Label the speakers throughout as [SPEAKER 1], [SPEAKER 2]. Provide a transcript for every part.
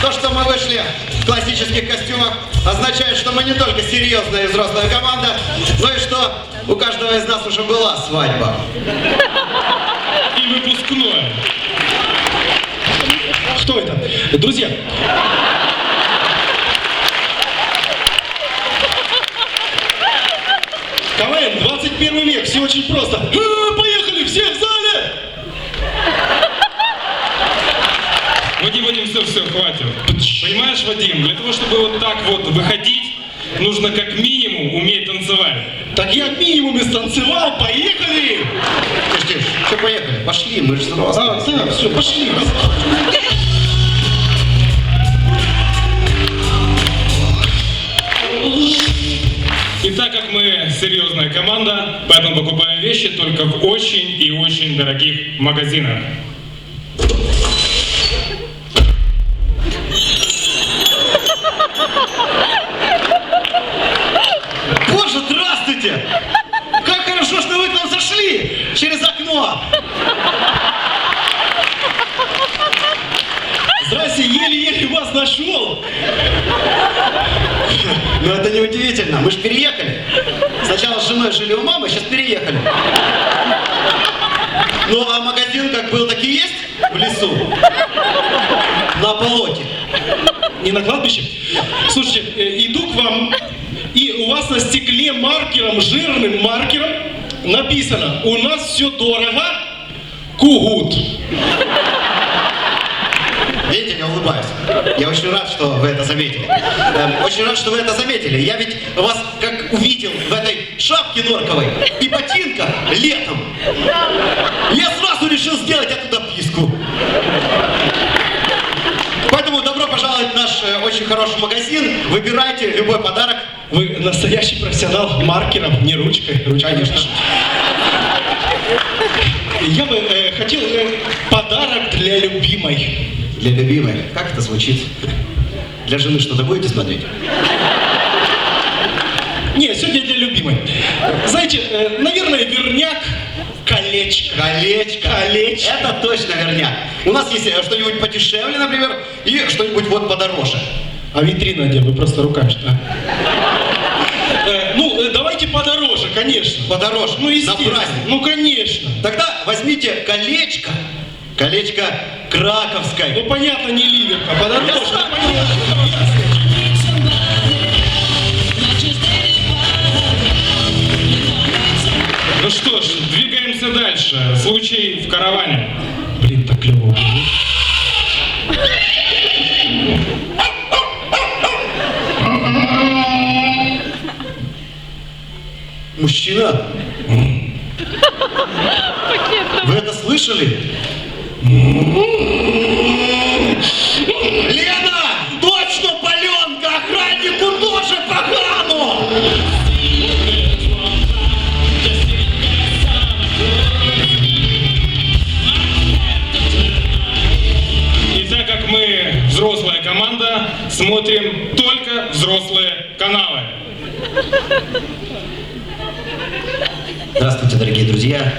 [SPEAKER 1] То, что мы вышли в классических костюмах, означает, что мы не только серьезная и взрослая команда, но и что у каждого из нас уже была свадьба.
[SPEAKER 2] И выпускное. Кто это? Друзья, КВН, 21 век, все очень просто. А, Поехали, все в зале!
[SPEAKER 3] Вадим, все, все, хватит. Понимаешь, Вадим, для того, чтобы вот так вот выходить, нужно как минимум уметь танцевать.
[SPEAKER 2] Так я минимум и станцевал, поехали!
[SPEAKER 1] Ждешь? Что, поехали? Пошли, мы же взрослые.
[SPEAKER 2] А, да, все, пошли.
[SPEAKER 3] И так как мы серьезная команда, поэтому покупаем вещи только в очень и очень дорогих магазинах.
[SPEAKER 1] Боже, здравствуйте! Как хорошо, что вы к нам зашли через окно!
[SPEAKER 2] Здрасте, еле-еле вас нашел.
[SPEAKER 1] Но это удивительно, мы же переехали. Сначала с женой жили у мамы, сейчас переехали. Ну, а магазин как был, так и есть в лесу. На болоте.
[SPEAKER 2] Не на кладбище. Слушайте, э, иду к вам, и у вас на стекле маркером, жирным маркером написано, у нас все дорого, кугут.
[SPEAKER 1] Видите, я улыбаюсь. Я очень рад, что вы это заметили. Эм, Очень рад, что вы это заметили. Я ведь вас как увидел в этой шапке норковой и ботинках летом. Я сразу решил сделать эту дописку. Поэтому добро пожаловать в наш э, очень хороший магазин. Выбирайте любой подарок.
[SPEAKER 2] Вы настоящий профессионал маркером, не ручкой. Ручкой
[SPEAKER 1] Конечно.
[SPEAKER 2] Я бы э, хотел э, подарок для любимой.
[SPEAKER 1] Для любимой. Как это звучит? Для жены что-то будете смотреть?
[SPEAKER 2] Не, сегодня для любимой. Знаете, э, наверное, верняк, колечко.
[SPEAKER 1] Колечко.
[SPEAKER 2] Колечко.
[SPEAKER 1] Это точно верняк. У нас есть э, что-нибудь подешевле, например, и что-нибудь вот подороже.
[SPEAKER 2] А витрина где? Вы просто руками. что- а? Э, ну, давайте подороже, конечно.
[SPEAKER 1] Подороже.
[SPEAKER 2] Ну,
[SPEAKER 1] на
[SPEAKER 2] естественно.
[SPEAKER 1] праздник.
[SPEAKER 2] Ну, конечно.
[SPEAKER 1] Тогда возьмите колечко. Колечко краковской.
[SPEAKER 2] Ну, понятно, не ливерка, а ну, понятно.
[SPEAKER 3] Ну что ж, двигаемся дальше. Случай в караване.
[SPEAKER 2] Блин, так клево было.
[SPEAKER 1] Мужчина. Вы это слышали? Лена! Точно паленка! Охраннику тоже погану!
[SPEAKER 3] И так как мы взрослая команда, смотрим только взрослые каналы.
[SPEAKER 1] Здравствуйте, дорогие друзья!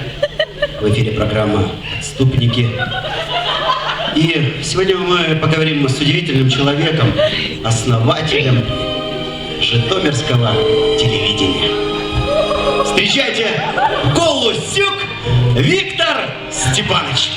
[SPEAKER 1] В эфире программа «Отступники». И сегодня мы поговорим с удивительным человеком, основателем Житомирского телевидения. Встречайте, Голосюк Виктор Степанович.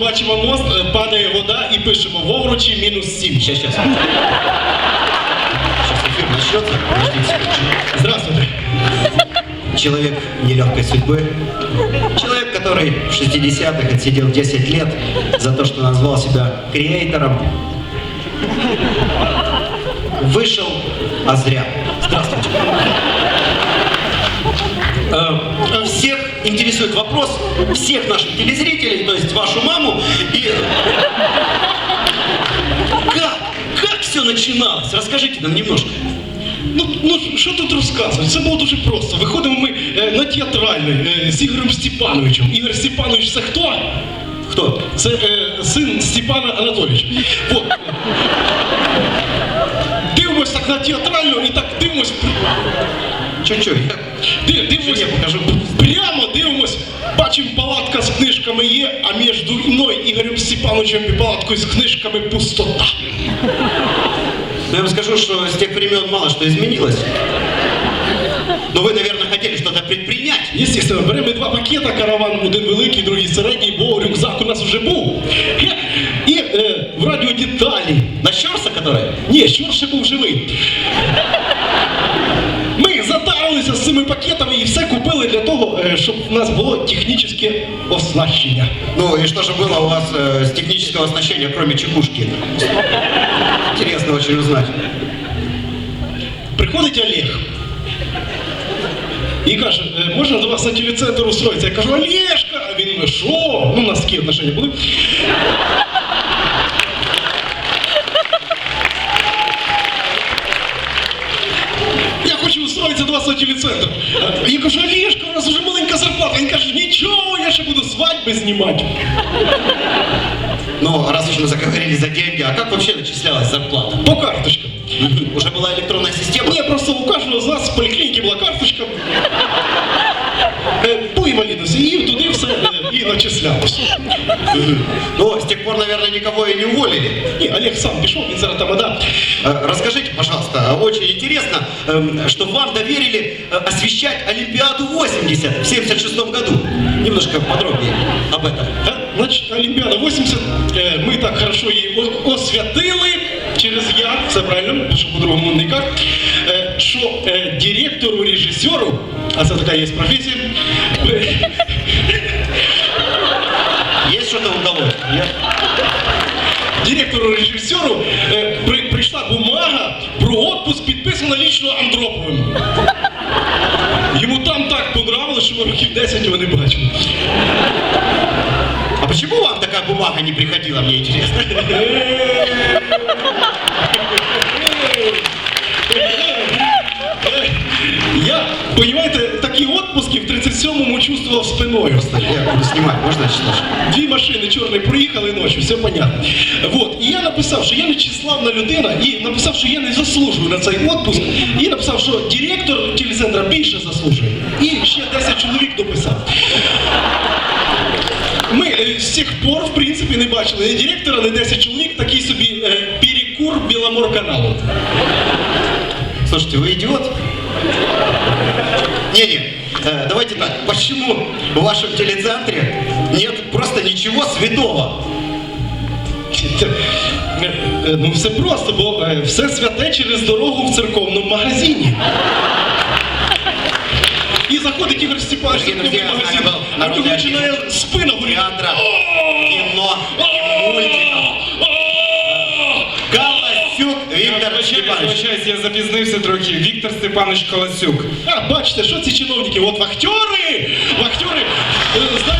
[SPEAKER 2] бачимо мост, е, падає вода і пишемо Вовручі мінус 7.
[SPEAKER 1] Сейчас, сейчас. Сейчас эфир начнется. Подождите секундочку.
[SPEAKER 2] Здравствуйте.
[SPEAKER 1] Человек нелегкой судьбы. Человек, который в 60-х отсидел 10 лет за то, что назвал себя креатором. Вышел, а зря. Здравствуйте. Э, Всех интересует вопрос всех наших телезрителей, то есть вашу маму. И как, как все начиналось? Расскажите нам немножко.
[SPEAKER 2] Ну, ну що тут розказувати? Це було дуже просто. Виходимо ми е, на театральний е, з Ігорем Степановичем. Ігор Степанович це хто?
[SPEAKER 1] Кто?
[SPEAKER 2] Це е, син Степана Анатолійовича. От. Дивимось так на театральну і так дивимось.
[SPEAKER 1] Чуть-чуть.
[SPEAKER 2] Ди- Дивимось,
[SPEAKER 1] Жене покажу.
[SPEAKER 2] прямо дивимось, бачимо палатка з книжками є, а між мною Ігорем Степановичем і палаткою з книжками пустота.
[SPEAKER 1] Но я вам скажу, что с тех времен мало что изменилось. Но вы, наверное, хотели что-то предпринять.
[SPEAKER 2] Естественно, беремо два пакета, караван, один великий, другий середній, бо рюкзак у нас вже був. Хе. І е, в радіодеталі.
[SPEAKER 1] На Щорса, который?
[SPEAKER 2] Ні, що ще був того, е, щоб в нас було технічне оснащення.
[SPEAKER 1] Ну и что же было у вас э, с технического оснащения, кроме чекушки? Интересно очень узнать.
[SPEAKER 2] Приходить Олег. І каже, «Е, можна до вас на телецентр устроїтися? Я кажу, Олежка! А він, що? Ну, у нас такі отношення були. Я хочу устроїтися до вас на телецентр. А Я кажу, Олежка, у нас вже маленька зарплата. Він каже, нічого, я ще буду свадьби знімати.
[SPEAKER 1] Ну, раз уж мы заговорили за деньги, а как вообще начислялась зарплата?
[SPEAKER 2] По карточкам.
[SPEAKER 1] Уже была электронная система?
[SPEAKER 2] Ні, просто у кожного з нас в поліклініці була карточка. Е, По інвалідності, і туди все е, і начислялось.
[SPEAKER 1] Ну, с тех пор, наверное, никого и не уволили.
[SPEAKER 2] Ні, Олег сам пішов, він зараз там, а да.
[SPEAKER 1] Э, Расскажите, пожалуйста, очень интересно, эм, что вам доверили э, освещать Олимпиаду 80 в 76 году. Немножко подробнее об этом.
[SPEAKER 2] Е, Значить, Олімпіада 80, е, ми так хорошо її о- освятили через я, це правильно, що по-другому никак, е, що е, директору, режисеру, а це така є професія,
[SPEAKER 1] Нет?
[SPEAKER 2] директору режисеру е, при, прийшла бумага про отпуск, підписана лічно Андроповим. Йому там так понравилось, що ми років 10 його не бачили.
[SPEAKER 1] А почему вам такая бумага не приходила, мне интересно?
[SPEAKER 2] Я, понимаете, такі отпуски в 37-му чувствував спиною.
[SPEAKER 1] Я буду снимать, можно читать?
[SPEAKER 2] Дві машини чорні проїхали ночі, все понятно. Вот. І я написав, що я не числавна людина, і написав, що я не заслужую на цей отпуск. І написав, що директор телецентра більше заслужує. І ще 10 чоловік дописав. Ми е, з тих пор, в принципі, не бачили ні директора, ні 10 чоловік, такий собі е, перекур Біломор-каналу.
[SPEAKER 1] Слушайте, вы идиот? Не-не, э, Давайте так. Почему в вашем телецентре нет просто ничего святого?
[SPEAKER 2] Е, Ну все просто, бо е, все святе через дорогу в церковному магазині. І заходить Ігор Степанович в церковний магазин, а в нього починає спина горіти.
[SPEAKER 1] Театра, кино, Степанович.
[SPEAKER 3] вибачаюсь, я запізнився трохи. Віктор Степанович Колосюк.
[SPEAKER 2] А, бачите, що ці чиновники? От вахтери! Вахтери е, знають все.